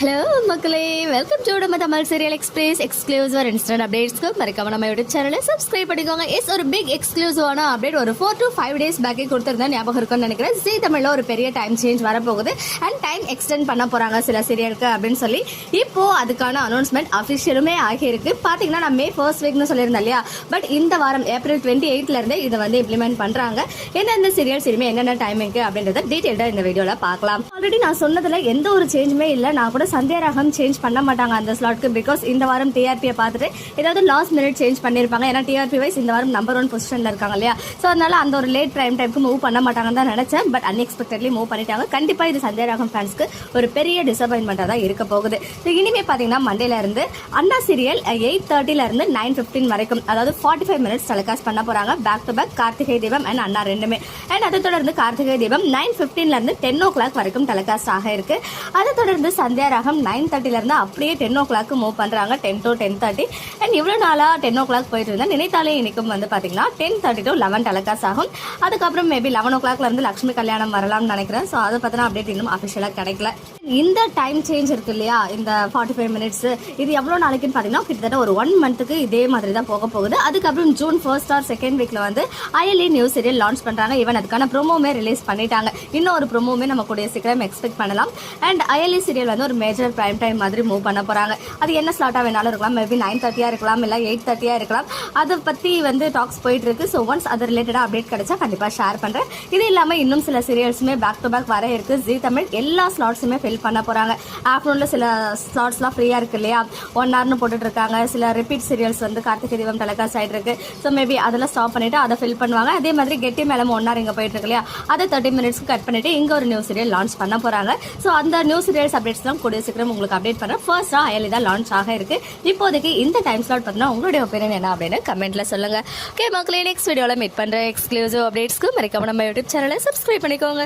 Hello மக்களே welcome to நம்ம Tamil serial express exclusive instant அப்டேட்ஸ்க்கு மறக்காம நம்ம யூடியூப் சேனலை சப்ஸ்கிரைப் பண்ணிக்கோங்க. எஸ் ஒரு பிக் எக்ஸ்க்ளூசிவான அப்டேட் ஒரு ஃபோர் டு ஃபைவ் டேஸ் பேக்கே கொடுத்துருந்தா ஞாபகம் இருக்கும்னு நினைக்கிறேன். ஜி தமிழில் ஒரு பெரிய டைம் சேஞ்ச் வரப்போகுது. அண்ட் டைம் எக்ஸ்டெண்ட் பண்ண போகிறாங்க சில சீரியலுக்கு அப்படின்னு சொல்லி. இப்போ அதுக்கான அனௌன்ஸ்மெண்ட் அஃபிஷியலுமே ஆகியிருக்கு. பார்த்தீங்கன்னா நான் மே ஃபர்ஸ்ட் வீக்னு சொல்லியிருந்தேன் இல்லையா? பட் இந்த வாரம் ஏப்ரல் டுவெண்ட்டி எயிட்லேருந்தே இதை வந்து இம்ப்ளிமெண்ட் பண்ணுறாங்க எந்தெந்த சீரியல்ஸ் சிறுமே என்னென்ன டைமிங்க்கு அப்படின்றத டீட்டெயில்டாக இந்த வீடியோவில் பார்க்கலாம். ஆல்ரெடி நான் சொன்னதில் எந்த ஒரு சேஞ்சுமே இல்லை. நான் கூட சந்தியா ராகம் சேஞ்ச் பண்ண மாட்டாங்க அந்த ஸ்லாட்க்கு பிகாஸ் இந்த வாரம் டிஆர்பியை பார்த்துட்டு ஏதாவது லாஸ்ட் மினிட் சேஞ்ச் பண்ணியிருப்பாங்க ஏன்னா டிஆர்பி வைஸ் இந்த வாரம் நம்பர் ஒன் பொசிஷனில் இருக்காங்க இல்லையா? ஸோ அதனால அந்த ஒரு லேட் டைம் டைமுக்கு மூவ் பண்ண மாட்டாங்கன்னு தான் நினச்சேன். பட் அன்எக்ஸ்பெக்டட்லி மூவ் பண்ணிட்டாங்க. கண்டிப்பாக இது சந்தியா ராகம் ஃபேன்ஸ்க்கு ஒரு பெரிய டிசப்பாயின்மெண்ட்டாக தான் இருக்க போகுது. ஸோ இனிமே பார்த்தீங்கன்னா மண்டேலேருந்து அண்ணா சீரியல் எயிட் தேர்ட்டிலேருந்து நைன் ஃபிஃப்டின் வரைக்கும் அதாவது ஃபார்ட்டி ஃபைவ் மினிட்ஸ் டெலிகாஸ்ட் பண்ண போகிறாங்க back to back Karthigai Deepam and அண்ணா ரெண்டுமே. அண்ட் அதை தொடர்ந்து கார்த்திகை தீபம் நைன் ஃபிஃப்டீன்லேருந்து டென் ஓ கிளாக் வரைக்கும் டெலிகாஸ்ட் ஆக இருக்கு. அதை தொடர்ந்து சந்தியா ராகம் நைன் டென் தேர்ட்டிலேருந்து அப்படியே டென் ஓ கிளாக் மூவ் பண்ணுறாங்க ten to ten thirty and இவ்வளோ நாளாக டென் ஓ கிளாக் போயிட்டு இருந்தா நினைத்தாலே இன்னைக்கும் வந்து பார்த்தீங்கன்னா ten thirty to eleven telecast ஆகும். அதுக்கப்புறம் மேபி லெவன் ஓ கிளாக்லேருந்து இருந்து கல்யாணம் வரலாம்னு நினைக்கிறேன். ஸோ அதை பத்தின அப்டேட் இன்னும் அஃபிஷியலாக கிடைக்கல. இந்த டைம் சேஞ்ச் இருக்கு இல்லையா இந்த ஃபார்ட்டி ஃபைவ் மினிட்ஸ் இது எவ்வளோ நாளைக்குன்னு பார்த்தீங்கன்னா கிட்டத்தட்ட ஒரு ஒன் மந்த்துக்கு இதே மாதிரி தான் போக போகுது. அதுக்கப்புறம் ஜூன் ஃபர்ஸ்ட் ஆர் செகண்ட் வீக்கில் வந்து ஐஎல்இ நியூஸ் சீரியல் லான்ச் பண்ணுறாங்க ஈவன் அதுக்கான ப்ரோமோமே ரிலீஸ் பண்ணிட்டாங்க. இன்னும் ஒரு ப்ரோமோவுமே நம்ம கூடிய சீக்கிரம் எக்ஸ்பெக்ட் பண்ணலாம். அண்ட் ஐஎல்இ சீரியல் வந்து ஒரு மேஜர் பிரைம் டைம் மாதிரி மூவ் பண்ண போகிறாங்க அது என்ன ஸ்லாட்டாக வேணாலும் இருக்கலாம். மேபி நைன் தேர்ட்டியாக இருக்கலாம் இல்லை எயிட் தேர்ட்டியாக இருக்கலாம். அதை பற்றி வந்து டாக்ஸ் போயிட்டு இருக்கு. ஸோ ஒன்ஸ் அது ரிலேட்டடாக அப்டேட் கிடைச்சா கண்டிப்பாக ஷேர் பண்ணுறேன் இது இல்லாமல் இன்னும் சில சீரியல்ஸுமே பேக் டு பேக் வர இருக்கு. ஜி தமிழ் எல்லா ஸ்லாட்ஸுமே ஃபில் பண்ண போகிறாங்க ஆஃப்டர்நூனில் சில ஸ்லாட்ஸ்லாம் ஃப்ரீயாக இருக்கு இல்லையா? ஒன் ஹவர்னு போட்டுட்ருக்காங்க சில ரிப்பீட் சீரியல்ஸ் வந்து கார்த்திகை தீபம் டெலகாஸ்ட் ஆகிட்டு இருக்கு. ஸோ மேபி அதெல்லாம் ஸ்டாப் பண்ணிவிட்டு அதை ஃபில் பண்ணுவாங்க. அதே மாதிரி கெட்டி மேலம் ஒன் ஹவர் இங்கே போயிட்டு இருக்கு இல்லையா? அதை தேர்ட்டி மினிட்ஸ்க்கு கட் பண்ணிட்டு இங்கே ஒரு நியூ சீரியல் லான்ச் பண்ண போகிறாங்க ஸோ அந்த நியூ சீரியல்ஸ் அப்டேட்ஸ்லாம் கூடிய சீக்கிரம் உங்களுக்கு அப்டேட் பண்ணுறேன் ஃபர்ஸ்டா அயலி தான் லான்ச் ஆக இருக்கு. இப்போதைக்கு இந்த டைம் ஸ்லாட் பார்த்தீங்கன்னா உங்களுடைய ஒப்பீனியன் என்ன அப்படின்னு கமெண்ட்ல சொல்லுங்க. ஓகே மக்களே நெக்ஸ்ட் வீடியோவில் மீட் பண்ற எக்ஸ்க்ளூசிவ் அப்டேட்ஸ்க்கு மறக்காம நம்ம யூடியூப் சேனலை சப்ஸ்கிரைப் பண்ணிக்கோங்க.